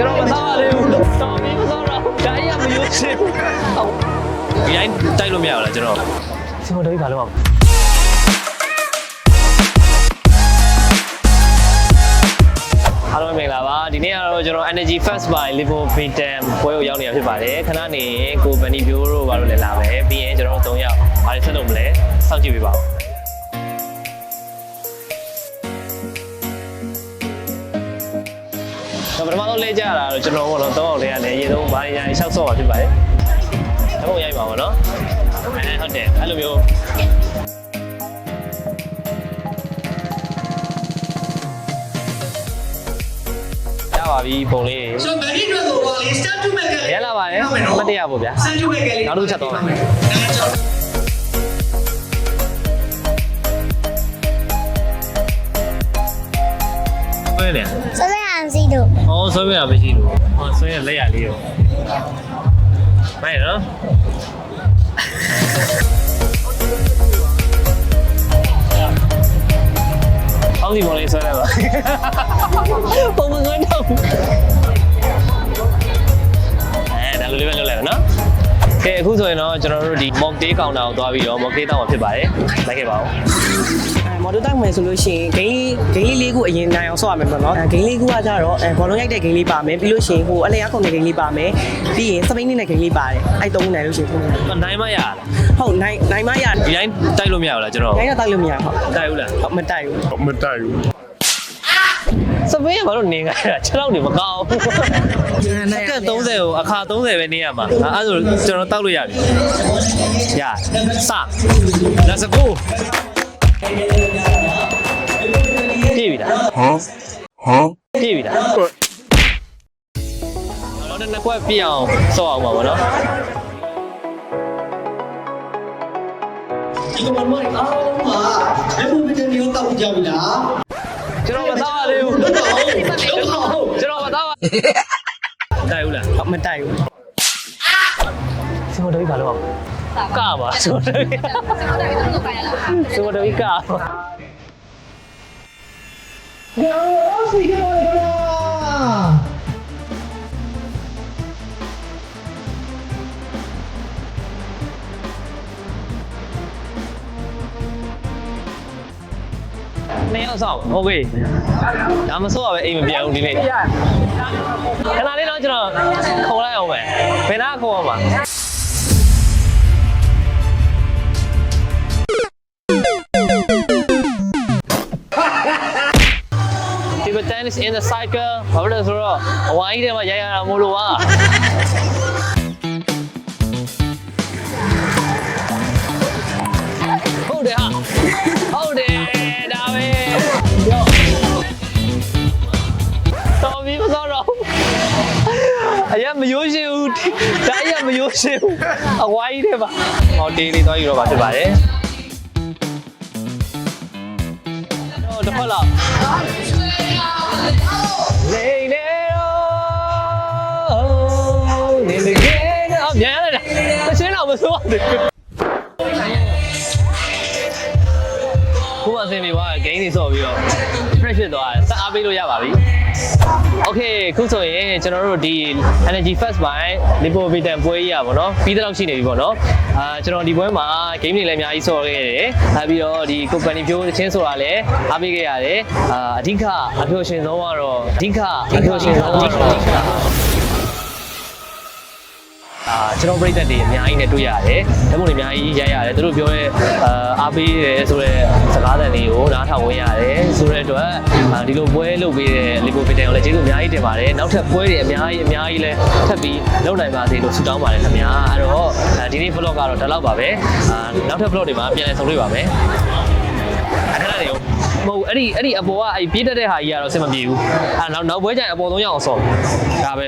ကျွန်တော်မသားရသေးဘူးတော်ပြီမသားတော့ဒါကြီးကမယုံချင်ဘူးဒီတိုင်းတိုက်လို့မရဘူးလားကျွန်တော်စီမတော်ကြီးဘာလို့အောင်အားလုံးမင်္ဂလာပါဒီနေ့ကတော့ကျွန်တော် Energy Fest by Livo Vitam ပွဲကိုရောက်နေတာဖြစ်ပါတယ်ခဏနေရင်ကိုဗန်နီပြိုးတို့ဘာလို့လဲလာမယ်ပြီးရင်ကျွန်တော်တို့၃ယောက်ဘာတွေဆက်လုပ်မလဲစောင့်ကြည့်ပေးပါဦး ပထမဆုံးလဲကြရတာတော့ကျွန်တော်ကတော့တော့လဲရတယ်ရေသုံးဘာညာရှောက်ဆော့ပါဖြစ်ပါတယ်။တော့ရိုက်ပါပါတော့။အဲဟုတ်တယ်အဲ့လိုမျိုးရပါပြီပုံလေးဆိုတော့ Mary တို့ကိုပါလေ start to make ရလာပါတယ်မတ်တရားပေါ့ဗျာ start to make လေးနောက်တစ်ခုချက်သွားမယ်အဲကျွန်တော်ဆွဲနေ ဆွဲရအောင်စီတို့။အော်ဆွဲရမရှိလို့။ဟောဆွဲရလက်ရလေးရော။မိုက်နော်။အောင်းဒီမော်လေးဆွဲလိုက်ပါ။ပုံမှန်ကတော့ ကဲအခုဆိုရင်တော့ကျွန်တော်တို့ဒီ mock day counter ကိုသွားပြီးတော့ mock day တောင်းမှာဖြစ်ပါတယ်။လိုက်ခဲ့ပါဦး။အဲမော်ဒယ်တိုက်မယ်ဆိုလို့ရှိရင်ဂိမ်းဂိမ်းလေးလေးခုအရင်နိုင်အောင်ဆော့ရမယ်ပေါ့နော်အဲဂိမ်းလေးခုကကြတော့အဲဘောလုံးရိုက်တဲ့ဂိမ်းလေးပါမယ်ပြီးလို့ရှိရင်ဟိုအလဲရခုန်တဲ့ဂိမ်းလေးပါမယ်ပြီးရင်စပိန်နဲ့ဂိမ်းလေးပါတယ်အဲ့သုံးခုနိုင်လို့ရှိရင်သုံးခုနိုင်နိုင်မရလားဟုတ်နိုင်နိုင်မရဒီတိုင်းတိုက်လို့မရဘူးလားကျွန်တော်နိုင်တော့တိုက်လို့မရဟုတ်တိုက်ဘူးလားဟုတ်မတိုက်ဘူးမတိုက်ဘူး စပင်းကဘာလို့နေကြတာ6လောက်နေမကောင်းဘူးစကတ်30ကိုအခါ30ပဲနေရမှာအဲအဲ့ဒါဆိုကျွန်တော်တောက်လို့ရပြီရစ let's go ပြေးပြီလားဟမ်ဟမ်ပြေးပြီလားတော့နှစ်ခွက်ပြည့်အောင်စော့အောင်ပါဗောနော်ဒီကမ္ဘာမိုင်းအားလုံးမှာလက်ဖို့ပြတဲ့မျိုးတောက်ကြပြီလား တော်မသားပါတိုက်ဘူးလားဟုတ်မတိုက်ဘူးစီမတော်ကြီးဘာလို့အောင်ကပါစီမတော်ကြီးစီမတော်ကြီးကပါ နှစ်ယောက်ဆောက်ဟုတ်ပြီဒါမဆောက်ရပဲအိမ်မပြောင်းဘူးဒီနေ့ခဏလေးတော့ကျွန်တော်ခုံလိုက်အောင်ပဲဘယ်နာခုံအောင်ပါဒီဘတန်စ် in the cycle ဘာလို့လဲဆိုတော့အဝိုင်းထဲမှာရိုက်ရတာမို့လို့ပါ ရင်မယိုးရှင်ဘူးဒါအရင်မယိုးရှင်ဘူးအဝိုင်းထဲမှာဟောတေးလေးသွားယူတော့ပါဖြစ်ပါတယ်တော့တစ်ဖက်လောက်နေနေတော့နေနေကတော့မြန်ရတယ်တချင်းတော့မစိုးရဘူးခုမှအစင်ပြီးသွားဂိမ်းတွေဆော့ပြီးတော့ fresh ဖြစ်သွားတယ်စအားပေးလို့ရပါပြီ Okay ခုဆိုရင်ကျွန်တော်တို့ဒီ Energy Fest ပိုင်း Lipo Vitan ပွဲကြီးอ่ะဗောနော်ပြီးတော့ရှိနေပြီဗောနော်အာကျွန်တော်ဒီပွဲမှာ game တွေလည်းအများကြီးဆော့ခဲ့ရတယ်အဲပြီးတော့ဒီ company ပြိုးတချင်းဆိုတာလည်းအားပေးခဲ့ရတယ်အာအဓိကအပြောရှင်ဆုံးကတော့အဓိကအပြောရှင်ဆုံးကတော့ အာကျွန်တော်ပြိသက်တွေအများကြီးနဲ့တွေ့ရတယ်။ဓာတ်ပုံတွေအများကြီးရိုက်ရတယ်။သူတို့ပြောတဲ့အာအားပေးတယ်ဆိုတဲ့စကားသံတွေကိုနားထောင်ဝင်ရတယ်ဆိုတဲ့အတွက်အာဒီလိုပွဲလုပ်ပေးတဲ့ Lipo Vitan ကိုလည်းကျေးဇူးအများကြီးတင်ပါတယ်။နောက်ထပ်ပွဲတွေအများကြီးအများကြီးလည်းထပ်ပြီးလုပ်နိုင်ပါစေလို့ဆုတောင်းပါတယ်ခင်ဗျာ။အဲ့တော့အာဒီနေ့ vlog ကတော့ဒါလောက်ပါပဲ။အာနောက်ထပ် vlog တွေမှာပြန်လည်ဆုံတွေ့ပါမယ်။အခဏနေဦးမဟုတ်ဘူးအဲ့ဒီအဲ့ဒီအပေါ်ကအဲ့ပြေးတက်တဲ့ဟာကြီးကတော့အဆင်မပြေဘူး။အဲ့နောက်နောက်ပွဲကျရင်အပေါ်ဆုံးရအောင်ဆော့။ဒါပဲ